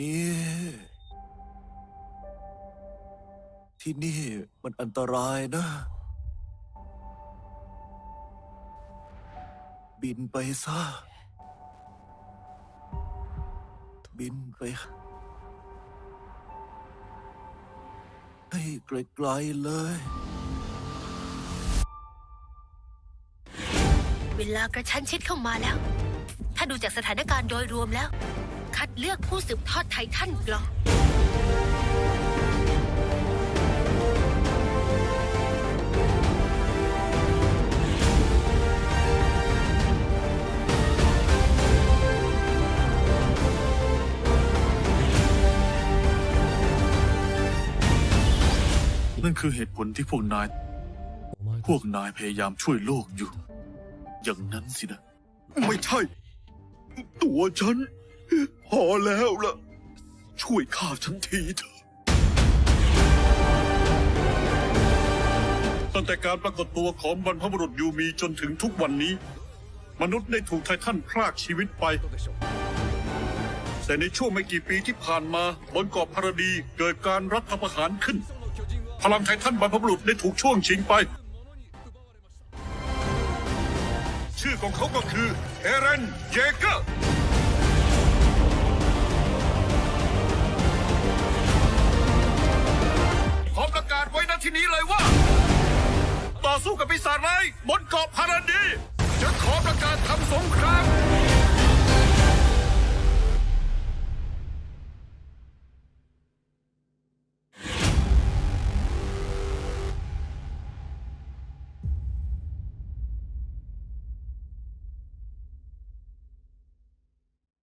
นี้ที่นี่มันอันตรายนะ บินไปซะ บินไป ให้ไกลๆเลย เวลากระชั้นชิดเข้ามาแล้ว ถ้าดูจากสถานการณ์โดยรวมแล้ว คัดเลือกผู้สืบทอดไททันกลองนั่นคือเหตุผลที่พวกนาย พวกนายพยายามช่วยโลกอยู่ อย่างนั้นสินะ ไม่ใช่ ตัวฉัน พอแล้วล่ะ ช่วยข้าฉันทีเถอะ ตั้งแต่การปรากฏตัวของบรรพบุรุษยูมีจนถึงทุกวันนี้ มนุษย์ได้ถูกไททันพรากชีวิตไป แต่ในช่วงไม่กี่ปีที่ผ่านมาบนเกาะพาราดีเกิดการรัฐประหารขึ้น พลังไททันบรรพบุรุษได้ถูกช่วงชิงไป ชื่อของเขาก็คือเอเรนเยเกอร์ ที่นี้เลยว่า ต่อสู้กับปีศาจร้ายบนเกาะพาราดี จะขอประกาศทำสงคราม